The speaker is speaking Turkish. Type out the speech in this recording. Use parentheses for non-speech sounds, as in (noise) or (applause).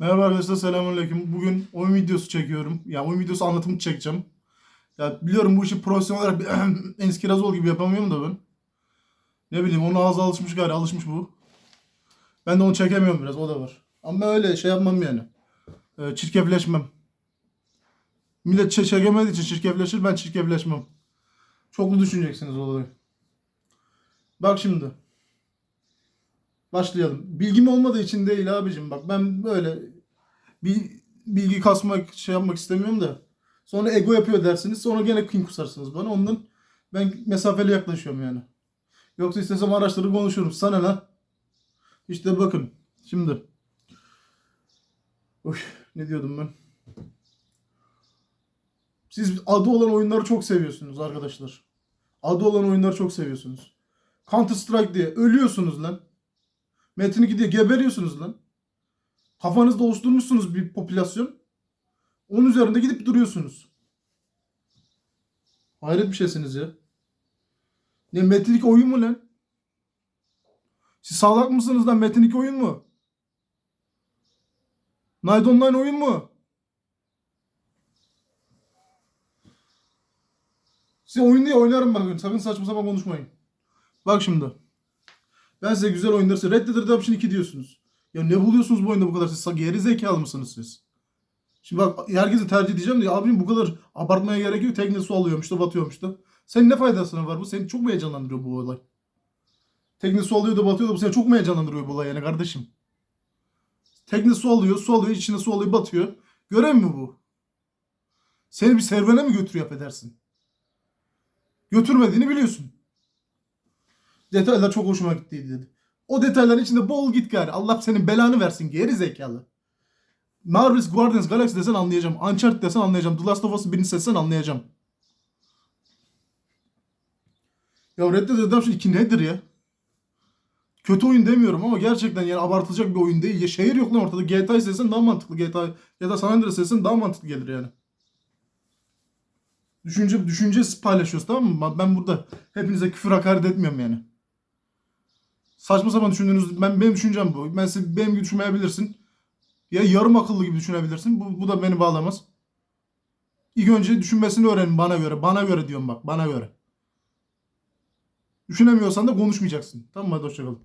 Merhaba arkadaşlar selamünaleyküm. Bugün oyun videosu çekiyorum. Ya oyun videosu anlatımı çekeceğim. Ya biliyorum bu işi profesyonel olarak (clears throat) Enis Kirazoğlu gibi yapamıyorum da ben. Ne bileyim onun ağzı alışmış galiba alışmış bu. Ben de onu çekemiyorum biraz o da var. Ama öyle şey yapmam yani. Ee, çirkefleşmem. Millet çe- çekemediği için çirkefleşir ben çirkefleşmem. Çoklu düşüneceksiniz olayı. Bak şimdi. Başlayalım. Bilgim olmadığı için değil abicim. Bak ben böyle bir bilgi kasmak şey yapmak istemiyorum da. Sonra ego yapıyor dersiniz. Sonra gene kin kusarsınız bana. Ondan ben mesafeli yaklaşıyorum yani. Yoksa istesem araştırıp konuşurum. Sana ne? İşte bakın. Şimdi. Oy, ne diyordum ben? Siz adı olan oyunları çok seviyorsunuz arkadaşlar. Adı olan oyunları çok seviyorsunuz. Counter Strike diye ölüyorsunuz lan. Metin 2 diye geberiyorsunuz lan. Kafanızda oluşturmuşsunuz bir popülasyon. Onun üzerinde gidip duruyorsunuz. Hayret bir şeysiniz ya. Ne Metin 2 oyun mu lan? Siz salak mısınız lan Metin 2 oyun mu? Night Online oyun mu? Size oyun diye oynarım ben. Sakın saçma sapan konuşmayın. Bak şimdi. Ben size güzel oyunları size Red Dead Redemption 2 diyorsunuz. Ya ne buluyorsunuz bu oyunda bu kadar? Siz geri zekalı mısınız siz? Şimdi bak herkese tercih edeceğim diye abim bu kadar abartmaya gerek yok. Tekne su alıyormuş da batıyormuş da. Senin ne faydasına var bu? Seni çok mu heyecanlandırıyor bu olay? Tekne su alıyor da batıyor da bu seni çok mu heyecanlandırıyor bu olay yani kardeşim? Tekne su alıyor, su alıyor, içine su alıyor, batıyor. Görev mi bu? Seni bir serüvene mi götürüyor affedersin? Götürmediğini biliyorsun. Detaylar çok hoşuma gittiydi dedi. O detayların içinde bol git gari. Allah senin belanı versin geri zekalı. Marvel's Guardians Galaxy desen anlayacağım. Uncharted desen anlayacağım. The Last of Us'ı birini seçsen anlayacağım. Ya Red Dead Redemption 2 nedir ya? Kötü oyun demiyorum ama gerçekten yani abartılacak bir oyun değil. Ya şehir yok lan ortada. GTA seçsen daha mantıklı. GTA ya da San Andreas seçsen daha mantıklı gelir yani. Düşünce düşünce paylaşıyoruz tamam mı? Ben burada hepinize küfür hakaret etmiyorum yani. Saçma sapan düşündüğünüz ben benim düşüncem bu. Ben benim gibi düşünmeyebilirsin. Ya yarım akıllı gibi düşünebilirsin. Bu, bu da beni bağlamaz. İlk önce düşünmesini öğrenin bana göre. Bana göre diyorum bak. Bana göre. Düşünemiyorsan da konuşmayacaksın. Tamam mı? Hadi hoşçakalın.